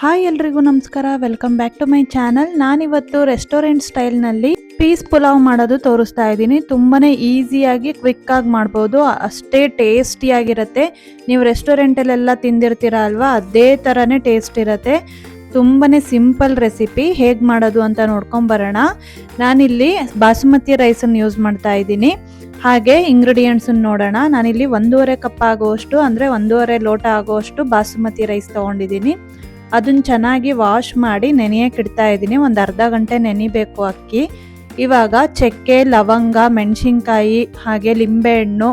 Hi ಎಲ್ರಿಗೂ ನಮಸ್ಕಾರ. Welcome back to my channel ನಾನಿವತ್ತು ರೆಸ್ಟೋರೆಂಟ್ ಸ್ಟೈಲ್ನಲ್ಲಿ ಪೀಸ್ ಪುಲಾವ್ ಮಾಡೋದು ತೋರಿಸ್ತಾ ಇದ್ದೀನಿ. ತುಂಬಾನೇ ಈಸಿಯಾಗಿ ಕ್ವಿಕ್ ಆಗಿ ಮಾಡ್ಬೋದು. ಅಷ್ಟೇ ಟೇಸ್ಟಿಯಾಗಿರುತ್ತೆ ನೀವು ರೆಸ್ಟೋರೆಂಟಲ್ಲೆಲ್ಲ ತಿಂದಿರ್ತೀರ ಅಲ್ವಾ? ಅದೇ ಥರನೇ ಟೇಸ್ಟ್ ಇರುತ್ತೆ. ತುಂಬಾನೇ ಸಿಂಪಲ್ ರೆಸಿಪಿ ಹೇಗೆ ಮಾಡೋದು ಅಂತ ನೋಡ್ಕೊಂಬರೋಣ ನಾನಿಲ್ಲಿ ಬಾಸುಮತಿ ರೈಸನ್ನು ಯೂಸ್ ಮಾಡ್ತಾ ಇದ್ದೀನಿ. ಹಾಗೆ ಇಂಗ್ರೀಡಿಯೆಂಟ್ಸನ್ನು ನೋಡೋಣ. ನಾನಿಲ್ಲಿ ಒಂದೂವರೆ ಕಪ್ ಆಗುವಷ್ಟು ಅಂದರೆ ಒಂದೂವರೆ ಲೋಟ ಆಗುವಷ್ಟು ಬಾಸುಮತಿ ರೈಸ್ ತೊಗೊಂಡಿದ್ದೀನಿ. ಅದನ್ನ ಚೆನ್ನಾಗಿ ವಾಶ್ ಮಾಡಿ ನೆನೆಯಕ್ಕೆ ಇಡ್ತಾ ಇದ್ದೀನಿ ಒಂದು ಅರ್ಧ ಗಂಟೆ ನೆನಿಬೇಕು ಅಕ್ಕಿ. ಇವಾಗ ಚಕ್ಕೆ, ಲವಂಗ, ಮೆಣಸಿನ್ಕಾಯಿ, ಹಾಗೆ ಲಿಂಬೆಹಣ್ಣು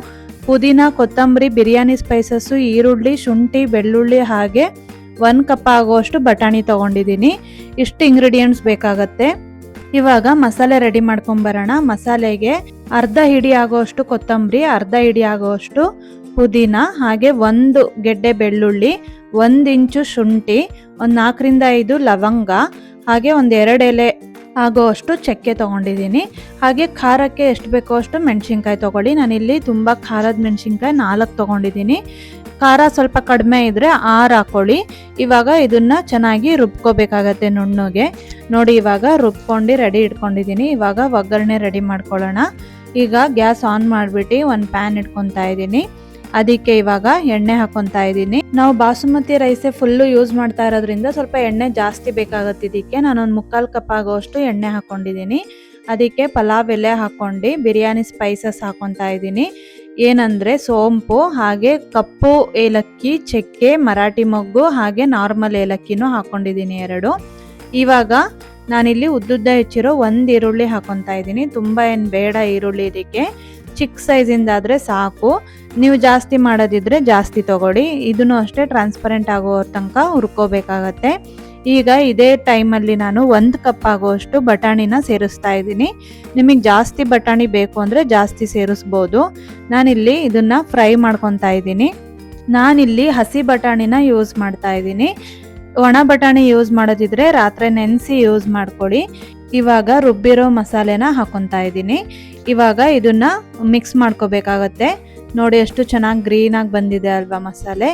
ಪುದೀನ, ಕೊತ್ತಂಬರಿ, ಬಿರಿಯಾನಿ ಸ್ಪೈಸಸ್ಸು ಈರುಳ್ಳಿ, ಶುಂಠಿ, ಬೆಳ್ಳುಳ್ಳಿ ಹಾಗೆ ಒಂದು ಕಪ್ ಆಗುವಷ್ಟು ಬಟಾಣಿ ತೊಗೊಂಡಿದ್ದೀನಿ ಇಷ್ಟು ಇಂಗ್ರೀಡಿಯೆಂಟ್ಸ್ ಬೇಕಾಗತ್ತೆ. ಇವಾಗ ಮಸಾಲೆ ರೆಡಿ ಮಾಡ್ಕೊಂಬರೋಣ ಮಸಾಲೆಗೆ ಅರ್ಧ ಹಿಡಿ ಆಗುವಷ್ಟು ಕೊತ್ತಂಬರಿ, ಅರ್ಧ ಹಿಡಿ ಆಗುವಷ್ಟು ಪುದೀನ, ಹಾಗೆ ಒಂದು ಗೆಡ್ಡೆ ಬೆಳ್ಳುಳ್ಳಿ ಒಂದು ಇಂಚು ಶುಂಠಿ, ಒಂದು ನಾಲ್ಕರಿಂದ ಐದು ಲವಂಗ, ಹಾಗೆ ಒಂದು ಎರಡು ಎಲೆ ಆಗೋ ಅಷ್ಟು ಚಕ್ಕೆ ತೊಗೊಂಡಿದ್ದೀನಿ. ಹಾಗೆ ಖಾರಕ್ಕೆ ಎಷ್ಟು ಬೇಕೋ ಅಷ್ಟು ಮೆಣಸಿನ್ಕಾಯಿ ತೊಗೊಳ್ಳಿ. ನಾನಿಲ್ಲಿ ತುಂಬ ಖಾರದ ಮೆಣಸಿನ್ಕಾಯಿ ನಾಲ್ಕು ತೊಗೊಂಡಿದ್ದೀನಿ. ಖಾರ ಸ್ವಲ್ಪ ಕಡಿಮೆ ಇದ್ದರೆ ಆರು ಹಾಕೊಳ್ಳಿ. ಇವಾಗ ಇದನ್ನು ಚೆನ್ನಾಗಿ ರುಬ್ಕೋಬೇಕಾಗತ್ತೆ ನುಣ್ಣುಗೆ. ನೋಡಿ, ಇವಾಗ ರುಬ್ಕೊಂಡು ರೆಡಿ ಇಟ್ಕೊಂಡಿದ್ದೀನಿ. ಇವಾಗ ಒಗ್ಗರಣೆ ರೆಡಿ ಮಾಡ್ಕೊಳ್ಳೋಣ. ಈಗ ಗ್ಯಾಸ್ ಆನ್ ಮಾಡಿಬಿಟ್ಟು ಒಂದು ಪ್ಯಾನ್ ಇಟ್ಕೊತಾ ಇದ್ದೀನಿ. ಅದಕ್ಕೆ ಇವಾಗ ಎಣ್ಣೆ ಹಾಕೊಂತ ಇದ್ದೀನಿ. ನಾವು ಬಾಸುಮತಿ ರೈಸೇ ಫುಲ್ಲು ಯೂಸ್ ಮಾಡ್ತಾ ಇರೋದ್ರಿಂದ ಸ್ವಲ್ಪ ಎಣ್ಣೆ ಜಾಸ್ತಿ ಬೇಕಾಗುತ್ತೆ ಇದಕ್ಕೆ. ನಾನೊಂದು ಮುಕ್ಕಾಲು ಕಪ್ ಆಗೋಷ್ಟು ಎಣ್ಣೆ ಹಾಕೊಂಡಿದ್ದೀನಿ. ಅದಕ್ಕೆ ಪಲಾವ್ ಎಲೆ ಹಾಕೊಂಡು ಬಿರಿಯಾನಿ ಸ್ಪೈಸಸ್ ಹಾಕೊತಾ ಇದ್ದೀನಿ. ಏನಂದರೆ ಸೋಂಪು, ಹಾಗೆ ಕಪ್ಪು ಏಲಕ್ಕಿ, ಚಕ್ಕೆ, ಮರಾಠಿ ಮೊಗ್ಗು, ಹಾಗೆ ನಾರ್ಮಲ್ ಏಲಕ್ಕಿನೂ ಹಾಕೊಂಡಿದ್ದೀನಿ ಎರಡು. ಇವಾಗ ನಾನಿಲ್ಲಿ ಉದ್ದುದ್ದ ಹೆಚ್ಚಿರೋ ಒಂದು ಈರುಳ್ಳಿ ಹಾಕೊತಾ ಇದ್ದೀನಿ. ತುಂಬ ಏನು ಬೇಡ ಈರುಳ್ಳಿ ಇದಕ್ಕೆ. ಚಿಕ್ಕ ಸೈಜಿಂದಾದರೆ ಸಾಕು. ನೀವು ಜಾಸ್ತಿ ಮಾಡೋದಿದ್ರೆ ಜಾಸ್ತಿ ತಗೊಳ್ಳಿ. ಇದನ್ನು ಅಷ್ಟೇ ಟ್ರಾನ್ಸ್ಪರೆಂಟ್ ಆಗೋ ತನಕ ಹುರ್ಕೋಬೇಕಾಗತ್ತೆ. ಈಗ ಇದೇ ಟೈಮಲ್ಲಿ ನಾನು ಒಂದು ಕಪ್ ಆಗುವಷ್ಟು ಬಟಾಣಿನ ಸೇರಿಸ್ತಾ ಇದ್ದೀನಿ. ನಿಮಗೆ ಜಾಸ್ತಿ ಬಟಾಣಿ ಬೇಕು ಅಂದರೆ ಜಾಸ್ತಿ ಸೇರಿಸ್ಬೋದು. ನಾನಿಲ್ಲಿ ಇದನ್ನು ಫ್ರೈ ಮಾಡ್ಕೊತಾ ಇದ್ದೀನಿ. ನಾನಿಲ್ಲಿ ಹಸಿ ಬಟಾಣಿನ ಯೂಸ್ ಮಾಡ್ತಾ ಇದ್ದೀನಿ. ಒಣ ಬಟಾಣಿ ಯೂಸ್ ಮಾಡೋದಿದ್ರೆ ರಾತ್ರಿ ನೆನೆಸಿ ಯೂಸ್ ಮಾಡ್ಕೊಳ್ಳಿ ಇವಾಗ ರುಬ್ಬಿರೋ ಮಸಾಲೆನ ಹಾಕೊತಾ ಇದ್ದೀನಿ. ಇವಾಗ ಇದನ್ನ ಮಿಕ್ಸ್ ಮಾಡ್ಕೋಬೇಕಾಗತ್ತೆ. ನೋಡಿ ಎಷ್ಟು ಚೆನ್ನಾಗಿ ಗ್ರೀನಾಗಿ ಬಂದಿದೆ ಅಲ್ವಾ ಮಸಾಲೆ.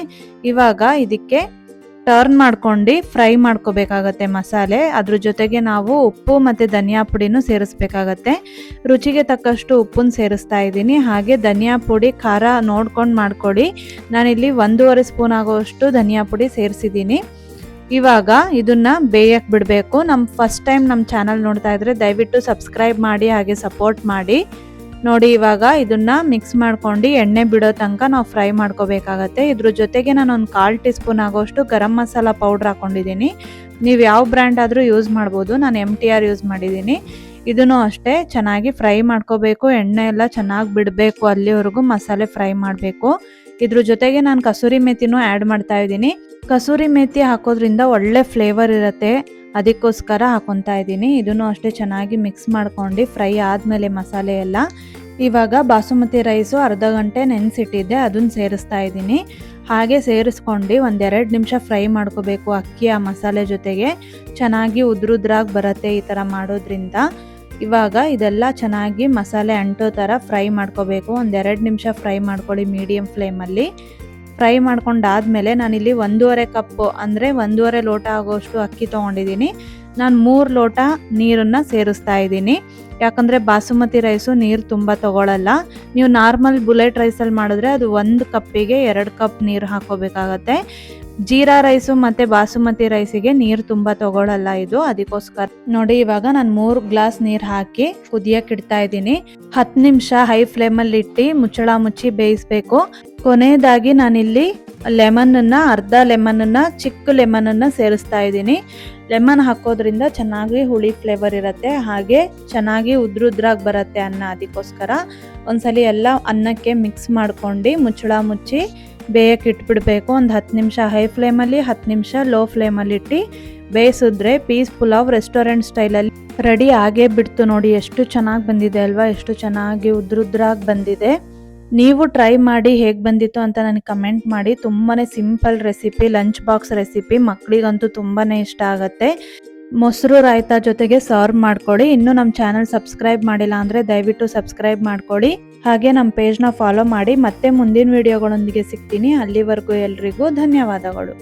ಇವಾಗ ಇದಕ್ಕೆ ಟರ್ನ್ ಮಾಡ್ಕೊಂಡು ಫ್ರೈ ಮಾಡ್ಕೋಬೇಕಾಗತ್ತೆ ಮಸಾಲೆ. ಅದ್ರ ಜೊತೆಗೆ ನಾವು ಉಪ್ಪು ಮತ್ತು ಧನಿಯಾ ಪುಡಿನೂ ಸೇರಿಸ್ಬೇಕಾಗತ್ತೆ. ರುಚಿಗೆ ತಕ್ಕಷ್ಟು ಉಪ್ಪನ್ನು ಸೇರಿಸ್ತಾ ಇದ್ದೀನಿ. ಹಾಗೆ ಧನಿಯಾ ಪುಡಿ ಖಾರ ನೋಡ್ಕೊಂಡು ಮಾಡ್ಕೊಳ್ಳಿ. ನಾನಿಲ್ಲಿ ಒಂದೂವರೆ ಸ್ಪೂನ್ ಆಗೋಷ್ಟು ಧನಿಯಾ ಪುಡಿ ಸೇರಿಸಿದ್ದೀನಿ. ಇವಾಗ ಇದನ್ನ ಬೇಯಕ್ಕೆ ಬಿಡಬೇಕು. ನಮ್ಮ ಫಸ್ಟ್ ಟೈಮ್ ನಮ್ಮ ಚಾನಲ್ ನೋಡ್ತಾ ಇದ್ರೆ ದಯವಿಟ್ಟು ಸಬ್ಸ್ಕ್ರೈಬ್ ಮಾಡಿ, ಹಾಗೆ ಸಪೋರ್ಟ್ ಮಾಡಿ. ನೋಡಿ ಇವಾಗ ಇದನ್ನ ಮಿಕ್ಸ್ ಮಾಡ್ಕೊಂಡು ಎಣ್ಣೆ ಬಿಡೋ ತನಕ ನಾವು ಫ್ರೈ ಮಾಡ್ಕೋಬೇಕಾಗತ್ತೆ. ಇದ್ರ ಜೊತೆಗೆ ನಾನು ಒಂದು ಕಾಲು ಟೀ ಸ್ಪೂನ್ ಆಗೋಷ್ಟು ಗರಂ ಮಸಾಲ ಪೌಡ್ರ್ ಹಾಕೊಂಡಿದ್ದೀನಿ ನೀವು ಯಾವ ಬ್ರ್ಯಾಂಡ್ ಆದರೂ ಯೂಸ್ ಮಾಡ್ಬೋದು. ನಾನು ಎಂ ಟಿ ಆರ್ ಯೂಸ್ ಮಾಡಿದ್ದೀನಿ ಇದನ್ನು ಅಷ್ಟೇ ಚೆನ್ನಾಗಿ ಫ್ರೈ ಮಾಡ್ಕೋಬೇಕು. ಎಣ್ಣೆ ಎಲ್ಲ ಚೆನ್ನಾಗಿ ಬಿಡಬೇಕು ಅಲ್ಲಿವರೆಗೂ ಮಸಾಲೆ ಫ್ರೈ ಮಾಡಬೇಕು. ಇದ್ರ ಜೊತೆಗೆ ನಾನು ಕಸೂರಿ ಮೇಥಿನೂ ಆ್ಯಡ್ ಮಾಡ್ತಾ ಇದ್ದೀನಿ. ಕಸೂರಿ ಮೇಥಿ ಹಾಕೋದ್ರಿಂದ ಒಳ್ಳೆ ಫ್ಲೇವರ್ ಇರುತ್ತೆ. ಅದಕ್ಕೋಸ್ಕರ ಹಾಕೊತಾ ಇದ್ದೀನಿ. ಇದನ್ನು ಅಷ್ಟೇ ಚೆನ್ನಾಗಿ ಮಿಕ್ಸ್ ಮಾಡ್ಕೊಂಡು ಫ್ರೈ ಆದಮೇಲೆ ಮಸಾಲೆ ಎಲ್ಲ. ಇವಾಗ ಬಾಸುಮತಿ ರೈಸು ಅರ್ಧ ಗಂಟೆ ನೆನೆಸಿಟ್ಟಿದ್ದೆ. ಅದನ್ನು ಸೇರಿಸ್ತಾ ಇದ್ದೀನಿ. ಹಾಗೆ ಸೇರಿಸ್ಕೊಂಡು ಒಂದೆರಡು ನಿಮಿಷ ಫ್ರೈ ಮಾಡ್ಕೋಬೇಕು ಅಕ್ಕಿ ಆ ಮಸಾಲೆ ಜೊತೆಗೆ. ಚೆನ್ನಾಗಿ ಉದ್ರುದ್ರಾಗಿ ಬರುತ್ತೆ ಈ ಥರ ಮಾಡೋದ್ರಿಂದ. ಇವಾಗ ಇದೆಲ್ಲ ಚೆನ್ನಾಗಿ ಮಸಾಲೆ ಅಂಟೋ ಥರ ಫ್ರೈ ಮಾಡ್ಕೋಬೇಕು. ಒಂದೆರಡು ನಿಮಿಷ ಫ್ರೈ ಮಾಡ್ಕೊಳ್ಳಿ ಮೀಡಿಯಮ್ ಫ್ಲೇಮಲ್ಲಿ. ಫ್ರೈ ಮಾಡ್ಕೊಂಡಾದ್ಮೇಲೆ ನಾನಿಲ್ಲಿ ಒಂದೂವರೆ ಕಪ್ಪು, ಅಂದರೆ ಒಂದೂವರೆ ಲೋಟ ಆಗೋಷ್ಟು ಅಕ್ಕಿ ತೊಗೊಂಡಿದ್ದೀನಿ. ನಾನು ಮೂರು ಲೋಟ ನೀರನ್ನು ಸೇರಿಸ್ತಾ ಇದ್ದೀನಿ. ಯಾಕಂದರೆ ಬಾಸುಮತಿ ರೈಸು ನೀರು ತುಂಬ ತೊಗೊಳಲ್ಲ. ನೀವು ನಾರ್ಮಲ್ ಬುಲೆಟ್ ರೈಸಲ್ಲಿ ಮಾಡಿದ್ರೆ ಅದು ಒಂದು ಕಪ್ಪಿಗೆ ಎರಡು ಕಪ್ ನೀರು ಹಾಕೋಬೇಕಾಗತ್ತೆ ಜೀರಾ ರೈಸು ಮತ್ತು ಬಾಸುಮತಿ ರೈಸಿಗೆ ನೀರು ತುಂಬ ತಗೊಳ್ಳಲ್ಲ ಇದು. ಅದಕ್ಕೋಸ್ಕರ ನೋಡಿ, ಇವಾಗ ನಾನು ಮೂರು ಗ್ಲಾಸ್ ನೀರು ಹಾಕಿ ಕುದಿಯಕ್ಕೆ ಇಡ್ತಾ ಇದ್ದೀನಿ. ಹತ್ತು ನಿಮಿಷ ಹೈ ಫ್ಲೇಮಲ್ಲಿ ಇಟ್ಟು ಮುಚ್ಚಳ ಮುಚ್ಚಿ ಬೇಯಿಸ್ಬೇಕು. ಕೊನೆಯದಾಗಿ ನಾನಿಲ್ಲಿ ಲೆಮನನ್ನು, ಅರ್ಧ ಲೆಮನನ್ನು, ಚಿಕ್ಕ ಲೆಮನನ್ನು ಸೇರಿಸ್ತಾ ಇದ್ದೀನಿ. ಲೆಮನ್ ಹಾಕೋದ್ರಿಂದ ಚೆನ್ನಾಗಿ ಹುಳಿ ಫ್ಲೇವರ್ ಇರುತ್ತೆ, ಹಾಗೆ ಚೆನ್ನಾಗಿ ಉದ್ರುದ್ರಾಗಿ ಬರುತ್ತೆ ಅನ್ನ. ಅದಕ್ಕೋಸ್ಕರ ಒಂದ್ಸಲಿ ಎಲ್ಲ ಅನ್ನಕ್ಕೆ ಮಿಕ್ಸ್ ಮಾಡ್ಕೊಂಡು ಮುಚ್ಚಳ ಮುಚ್ಚಿ ಬೇಯಕ್ಕೆ ಇಟ್ಬಿಡಬೇಕು. ಒಂದು ಹತ್ತು ನಿಮಿಷ ಹೈ ಫ್ಲೇಮಲ್ಲಿ ಹತ್ತು ನಿಮಿಷ ಲೋ ಫ್ಲೇಮಲ್ಲಿ ಇಟ್ಟು ಬೇಯಿಸಿದ್ರೆ ಪೀಸ್ ಪುಲಾವ್ ರೆಸ್ಟೋರೆಂಟ್ ಸ್ಟೈಲಲ್ಲಿ ರೆಡಿ ಆಗೇ ಬಿಡ್ತು ನೋಡಿ. ಎಷ್ಟು ಚೆನ್ನಾಗಿ ಬಂದಿದೆ ಅಲ್ವಾ? ಎಷ್ಟು ಚೆನ್ನಾಗಿ ಉದ್ರುದ್ರಾಗಿ ಬಂದಿದೆ. ನೀವು ಟ್ರೈ ಮಾಡಿ ಹೇಗೆ ಬಂದಿತ್ತು ಅಂತ ನನಗೆ ಕಮೆಂಟ್ ಮಾಡಿ. ತುಂಬಾ simple recipe lunch box recipe ಮಕ್ಕಳಿಗಂತೂ ತುಂಬಾ ಇಷ್ಟ ಆಗುತ್ತೆ. ಮೊಸರು ರಾಯ್ತ ಜೊತೆಗೆ ಸರ್ವ್ ಮಾಡ್ಕೊಳ್ಳಿ ಇನ್ನೂ ನಮ್ಮ ಚಾನಲ್ ಸಬ್ಸ್ಕ್ರೈಬ್ ಮಾಡಿಲ್ಲ ಅಂದರೆ ದಯವಿಟ್ಟು ಸಬ್ಸ್ಕ್ರೈಬ್ ಮಾಡ್ಕೊಳ್ಳಿ ಹಾಗೆ ನಮ್ಮ ಪೇಜ್ನ ಫಾಲೋ ಮಾಡಿ. ಮತ್ತೆ ಮುಂದಿನ ವಿಡಿಯೋಗಳೊಂದಿಗೆ ಸಿಗ್ತೀನಿ. ಅಲ್ಲಿವರೆಗೂ ಎಲ್ರಿಗೂ ಧನ್ಯವಾದಗಳು.